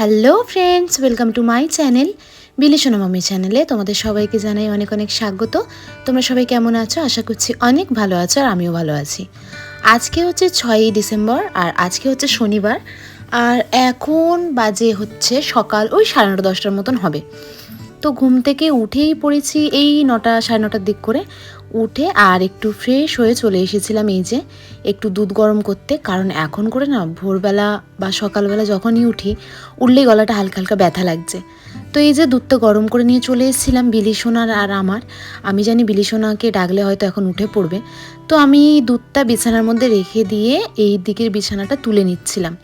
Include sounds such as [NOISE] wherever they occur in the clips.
Hello friends, welcome to my channel বিলিসোনা মামি চ্যানেলে তোমাদের সবাইকে জানাই অনেক অনেক স্বাগত। তোমরা সবাই কেমন আছো? আশা করছি অনেক ভালো আছো আর আমিও ভালো আছি। আজকে হচ্ছে ছয়ই ডিসেম্বর আর আজকে হচ্ছে শনিবার আর এখন বাজে হচ্ছে সকাল, ওই সাড়ে নটা দশটার মতন হবে। তো ঘুম থেকে উঠেই পড়েছি এই নটা, সাড়ে নটার দিক করে। উঠে আর একটু ফ্রেশ হয়ে চলে এসেছিলাম এই যে, একটু দুধ গরম করতে। কারণ এখন করে না, ভোরবেলা বা সকালবেলা যখনই উঠি উঠলেই গলাটা হালকা হালকা ব্যথা লাগছে। তো এই যে দুধটা গরম করে নিয়ে চলে এসেছিলাম বিলিসোনার আর আমার। আমি জানি বিলিসোনাকে ডাকলে হয়তো এখন উঠে পড়বে। তো আমি দুধটা বিছানার মধ্যে রেখে দিয়ে এই দিকের বিছানাটা তুলে নিচ্ছিলাম।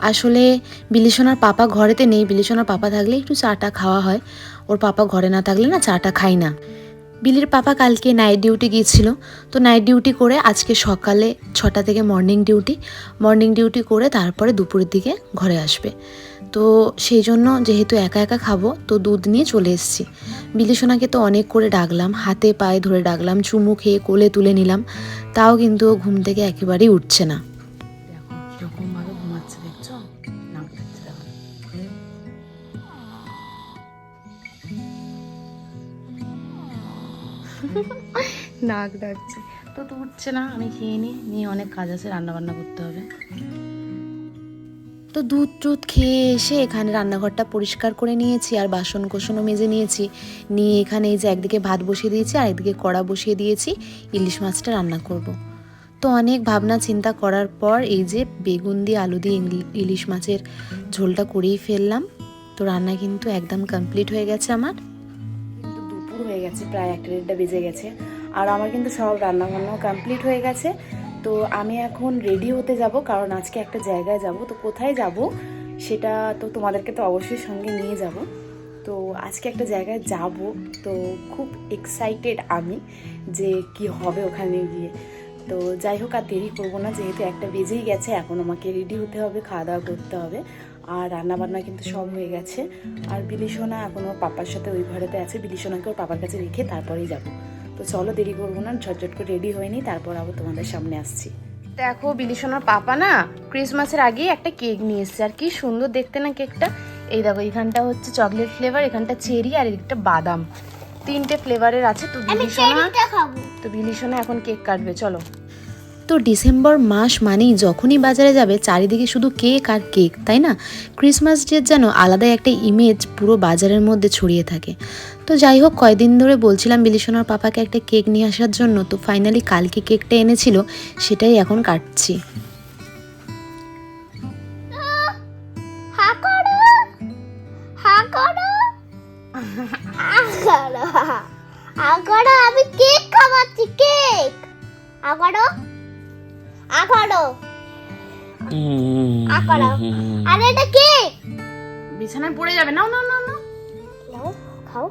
আসলে বিলিসোনার পাপা ঘরেতে নেই বিলিসোনার পাপা থাকলে একটু চাটা খাওয়া হয়। ওর পাপা ঘরে না থাকলে না চাটা খাই না। বিলির পাপা কালকে নাইট ডিউটি গিয়েছিল। তো নাইট ডিউটি করে আজকে সকালে ছটা থেকে মর্নিং ডিউটি মর্নিং ডিউটি করে তারপরে দুপুরের দিকে ঘরে আসবে। তো সেই জন্য যেহেতু একা একা খাব, তো দুধ নিয়ে চলে এসেছি। বিলিসোনাকে তো অনেক করে ডাকলাম, হাতে পায়ে ধরে ডাকলাম, চুমু খেয়ে কোলে তুলে নিলাম, তাও কিন্তু ঘুম থেকে একেবারেই উঠছে না। নাক ডাকছে। তো তো উঠছে না আমি খেয়ে নিই নিয়ে অনেক কাজ আছে রান্না বান্না করতে হবে। তো দুধ টুধ খেয়ে এসে এখানে রান্নাঘরটা পরিষ্কার করে নিয়েছি আর বাসন কোসনও মেজে নিয়েছি। নিয়ে এখানে এই যে একদিকে ভাত বসিয়ে দিয়েছি আর একদিকে কড়া বসিয়ে দিয়েছি ইলিশ মাছটা রান্না করব। তো অনেক ভাবনা চিন্তা করার পর এই যে বেগুন দিয়ে আলু দিয়ে ইংলি- ইলিশ মাছের ঝোলটা করেই ফেললাম। তো রান্না কিন্তু একদম কমপ্লিট হয়ে গেছে আমার। গেছে প্রায় একটা দেড়টা বেজে গেছে। আর আমার কিন্তু সব রান্না বান্নাও কমপ্লিট হয়ে গেছে। তো আমি এখন রেডি হতে যাব, কারণ আজকে একটা জায়গায় যাব। তো কোথায় যাব সেটা তো তোমাদেরকে তো অবশ্যই সঙ্গে নিয়ে যাব। তো আজকে একটা জায়গায় যাব, তো খুব এক্সাইটেড আমি যে কি হবে ওখানে গিয়ে। তো যাই হোক, আর দেরি করব না, যেহেতু একটা বেজেই গেছে, এখন আমাকে রেডি হতে হবে খাওয়া দাওয়া করতে হবে। আর রান্না বান্না কিন্তু সব হয়ে গেছে। আর বিলিসোনা এখন ওর পাপার সাথে ওই ঘরেতে আছে। বিলিসোনাকে ওর পাপার কাছে রেখে তারপরেই যাব। তো চলো দেরি করব না ঝটঝট করে রেডি হয়ে নিই তারপর আবার তোমাদের সামনে আসছি। দেখো বিলিসোনার পাপা না ক্রিসমাসের আগে একটা কেক নিয়ে এসছে। আর কি সুন্দর দেখতে না কেকটা? এই দেখো এখানটা হচ্ছে চকলেট ফ্লেভার এখানটা চেরি আর এদিকটা বাদাম। তিনটে ফ্লেভারের আছে। তো বিলিসোনা তো বিলিসোনা এখন কেক কাটবে চলো। তো ডিসেম্বর মাস মানেই যখনই বাজারে যাবে চারিদিকে শুধু কেক আর কেক তাই না ক্রিসমাস ডের যেন আলাদাই একটা ইমেজ পুরো বাজারের মধ্যে ছড়িয়ে থাকে তো যাই হোক কয়দিন ধরে বলছিলাম বিলিসোনার পাপাকে একটা কেক নিয়ে আসার জন্য তো ফাইনালি কালকে কেকটা এনেছিল সেটাই এখন কাটছি আমি কেক খাওয়াচ্ছি কেক হা করো আরে এটা কি? বিছানায় পড়ে যাবে। নাও নাও নাও নাও। নাও খাও।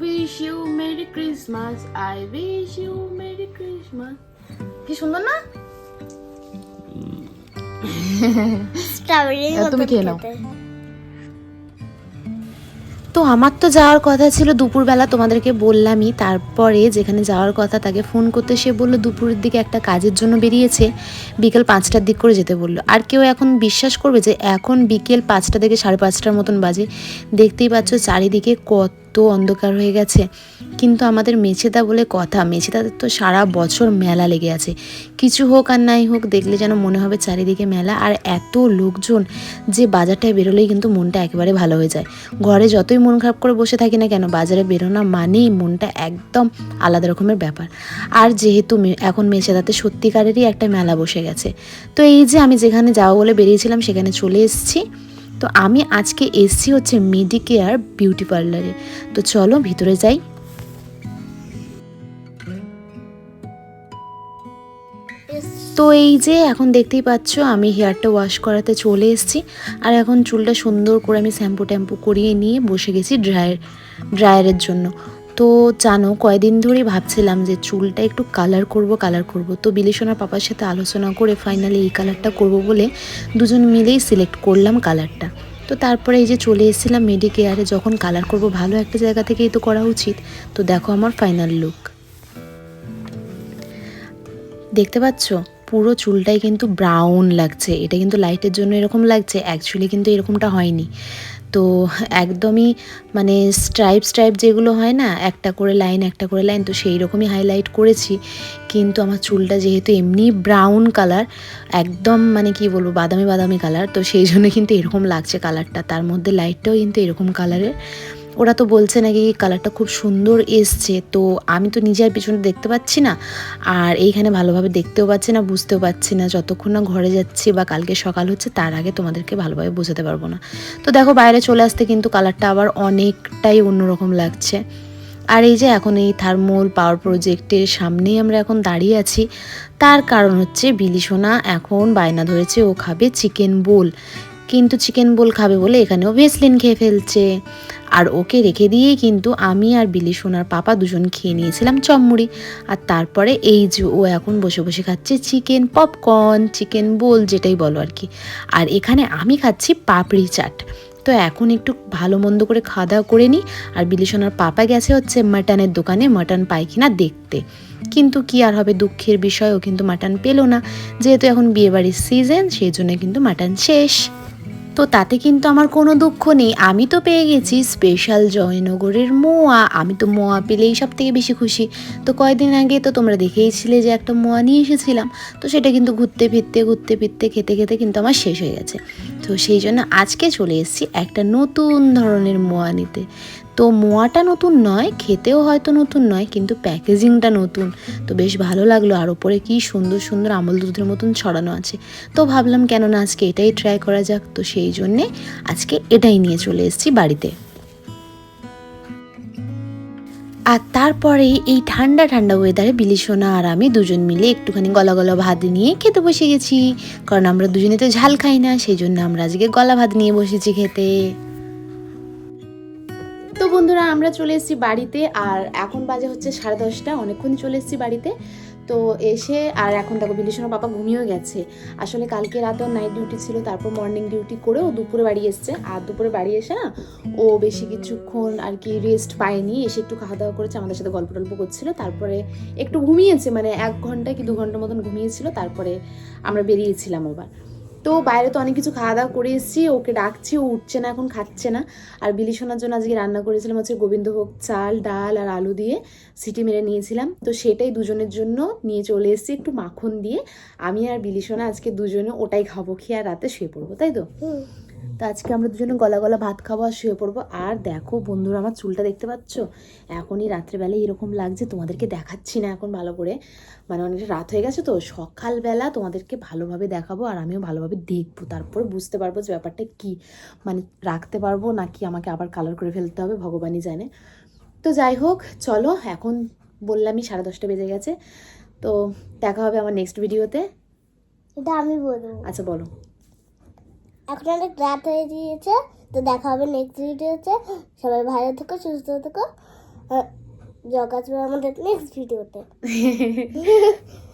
Wish you merry Christmas I wish you merry Christmas কি সুন্দর না? স্ট্রবেরি তুমি খেয়ে নাও। তো আমার তো যাওয়ার কথা ছিল, দুপুরবেলা তোমাদেরকে বললামই। তারপরে যেখানে যাওয়ার কথা তাকে ফোন করতে সে বলল, দুপুরের দিকে একটা কাজের জন্য বেরিয়েছে। বিকেল পাঁচটার দিক করে যেতে বলল। আর কেউ এখন বিশ্বাস করবে যে এখন বিকেল পাঁচটা থেকে সাড়ে পাঁচটার মতন বাজে। দেখতেই পাচ্ছ চারিদিকে কত অন্ধকার হয়ে গেছে। কিন্তু আমাদের মেছেদা বলে কথা মেছেদাদের তো সারা বছর মেলা লেগে আছে। কিছু হোক আর নাই হোক, দেখলে যেন মনে হবে চারিদিকে মেলা। আর এত লোকজন যে বাজারটায় বেরোলেই কিন্তু মনটা একেবারে ভালো হয়ে যায়। ঘরে যতই মন খারাপ করে বসে থাকি না কেন, বাজারে বেরোনা মানেই মনটা একদম আলাদা রকমের ব্যাপার। আর যেহেতু এখন মেছেদাতে সত্যিকারেরই একটা মেলা বসে গেছে। তো এই যে আমি যেখানে যাব বলে বেরিয়েছিলাম, সেখানে চলে এসেছি। তো আমি আজকে এসছি হচ্ছে মেডিকেয়ার বিউটি পার্লারে তো চলো ভিতরে যাই। তো এই যে এখন দেখতেই পাচ্ছ, আমি হেয়ারটা ওয়াশ করাতে চলে এসেছি। আর এখন চুলটা সুন্দর করে আমি শ্যাম্পু ট্যাম্পু করিয়ে নিয়ে বসে গেছি ড্রায়ার ড্রায়ারের জন্য। তো জানো কয়দিন ধরেই ভাবছিলাম যে চুলটা একটু কালার করব কালার করব। তো বিলিসোনার পাপার সাথে আলোচনা করে ফাইনালি এই কালারটা করব বলে দুজন মিলেই সিলেক্ট করলাম কালারটা তো তারপরে এই যে চলে এসেছিলাম মেডিকেয়ারে যখন কালার করব ভালো একটা জায়গা থেকেই তো করা উচিত। তো দেখো আমার ফাইনাল লুক দেখতে পাচ্ছ? পুরো চুলটাই কিন্তু ব্রাউন লাগছে। এটা কিন্তু লাইটের জন্য এরকম লাগছে। অ্যাকচুয়ালি কিন্তু এরকমটা হয়নি। তো একদমই মানে স্ট্রাইপ স্ট্রাইপ যেগুলো হয় না, একটা করে লাইন একটা করে লাইন তো সেই রকমই হাইলাইট করেছি। কিন্তু আমার চুলটা যেহেতু এমনি ব্রাউন কালার একদম মানে কি বলব বাদামি বাদামি কালার তো সেই জন্য কিন্তু এরকম লাগছে কালারটা তার মধ্যে লাইটটাও কিন্তু এরকম কালারের ওরা তো বলছে নাকি কালারটা খুব সুন্দর এসছে, তো আমি তো নিজের পিছনে দেখতে পাচ্ছি না। আর এইখানে ভালোভাবে দেখতেও পাচ্ছি না, বুঝতেও পাচ্ছি না, যতক্ষণ না ঘরে যাচ্ছি বা কালকে সকাল হচ্ছে, তার আগে তোমাদেরকে ভালোভাবে বোঝাতে পারব না। তো দেখো বাইরে চলে আসতে কিন্তু কালারটা আবার অনেকটাই অন্যরকম লাগছে। আর এই যে এখন এই থার্মোল পাওয়ার প্রজেক্টের সামনেই আমরা এখন দাঁড়িয়ে আছি, তার কারণ হচ্ছে বিলিসোনা এখন বায়না ধরেছে, ও খাবে চিকেন বোল কিন্তু চিকেন বোল খাবে বলে এখানেও ভেসলিন খেয়ে ফেলছে। আর ওকে রেখে দিয়েই কিন্তু আমি আর বিলি সোনার পাপা দুজন খেয়ে নিয়েছিলাম চম্মুড়ি। আর তারপরে এই যে ও এখন বসে বসে খাচ্ছে চিকেন পপকর্ন চিকেন বোল যেটাই বলো আর কি। আর এখানে আমি খাচ্ছি পাপড়ি চাট। তো এখন একটু ভালো মন্দ করে খাওয়া দাওয়া করে নিই আর বিলি সোনার পাপা গেছে হচ্ছে মাটনের দোকানে মাটন পাই কিনা দেখতে। কিন্তু কি আর হবে দুঃখের বিষয়, ও কিন্তু মাটন পেল না। যেহেতু এখন বিয়েবাড়ির সিজন সেই জন্য কিন্তু মাটন শেষ। তো তাতে কিন্তু আমার কোনো দুঃখ নেই। আমি তো পেয়ে গেছি স্পেশাল জয়নগরের মোয়া। আমি তো মোয়া পেলেই সব থেকে বেশি খুশি। তো কয়েকদিন আগে তো তোমরা দেখেইছিলে যে একটা মোয়া নিয়ে এসেছিলাম। তো সেটা কিন্তু ঘুরতে ফিরতে ঘুরতে ফিরতে, খেতে খেতে কিন্তু আমার শেষ হয়ে গেছে। তো সেই জন্য আজকে চলে এসেছি একটা নতুন ধরনের মোয়া নিতে। তো মোয়াটা নতুন নয়, খেতেও হয়তো নতুন নয়, কিন্তু প্যাকেজিংটা নতুন। তো বেশ ভালো লাগল, আর ওপরে কি সুন্দর সুন্দর আমল দুধের মতন ছড়ানো আছে। তো ভাবলাম কেন না আজকে এটাই ট্রাই করা যাক। তো সেই জন্যে আজকে এটাই নিয়ে চলে এসেছি বাড়িতে। আর তারপরে এই ঠান্ডা ঠান্ডা ওয়েদারে বিলিসোনা আর আমি দুজন মিলে একটুখানি গলা গলা ভাত নিয়ে খেতে বসে গেছি। কারণ আমরা দুজনে তো ঝাল খাই না, সেই জন্য আমরা আজকে গলা ভাত নিয়ে বসেছি খেতে। তো বন্ধুরা, আমরা চলে এসেছি বাড়িতে, আর এখন বাজে হচ্ছে সাড়ে দশটা অনেকক্ষণ চলে এসেছি বাড়িতে। তো এসে, আর এখন দেখো বিলিসোনা পাপা ঘুমিয়েও গেছে। আসলে কালকে রাত রাতেও নাইট ডিউটি ছিল, তারপর মর্নিং ডিউটি করে ও দুপুরে বাড়ি এসছে। আর দুপুরে বাড়ি এসে না, ও বেশি কিছুক্ষণ আর কি রেস্ট পায়নি। এসে একটু খাওয়া দাওয়া করেছে, আমাদের সাথে গল্প টল্প করছিল। তারপরে একটু ঘুমিয়েছে মানে এক ঘণ্টা কি দু ঘণ্টার মতন ঘুমিয়েছিল। তারপরে আমরা বেরিয়েছিলাম আবার। তো বাইরে তো অনেক কিছু খাওয়া দাওয়া করে এসেছি, ওকে ডাকছি, ও উঠছে না এখন, খাচ্ছে না। আর বিলি শোনার জন্য আজকে রান্না করেছিলাম হচ্ছে গোবিন্দভোগ চাল, ডাল আর আলু দিয়ে সিটি মেরে নিয়েছিলাম। তো সেটাই দুজনের জন্য নিয়ে চলে এসেছি একটু মাখন দিয়ে। আমি আর বিলি শোনা আজকে দুজনে ওটাই খাব, খেয়ে আর রাতে শুয়ে পড়ব, তাই তো? তো আজকে আমরা দুজনে গলা গলা ভাত খাব আর শুয়ে পড়ব। আর দেখো বন্ধুরা আমার চুলটা দেখতে পাচ্ছ? এখনই রাত্রেবেলায় এরকম লাগছে তোমাদেরকে দেখাচ্ছি না এখন ভালো করে। মানে অনেকটা রাত হয়ে গেছে তো সকালবেলা তোমাদেরকে ভালোভাবে দেখাবো আর আমিও ভালোভাবে দেখব। তারপরে বুঝতে পারব যে ব্যাপারটা কি। মানে রাখতে পারব নাকি আমাকে আবার কালার করে ফেলতে হবে ভগবানই জানে। তো যাই হোক চলো এখন বললামই সাড়ে দশটা বেজে গেছে। তো দেখা হবে আমার নেক্সট ভিডিওতে এটা আমি বলব। আচ্ছা বলো। এখন অনেক রাত হয়ে গিয়েছে, তো দেখা হবে নেক্সট ভিডিওতে সবাই ভালো থেকো, সুস্থ থেকো। জগাছ আমাদের নেক্সট ভিডিওতে [LAUGHS]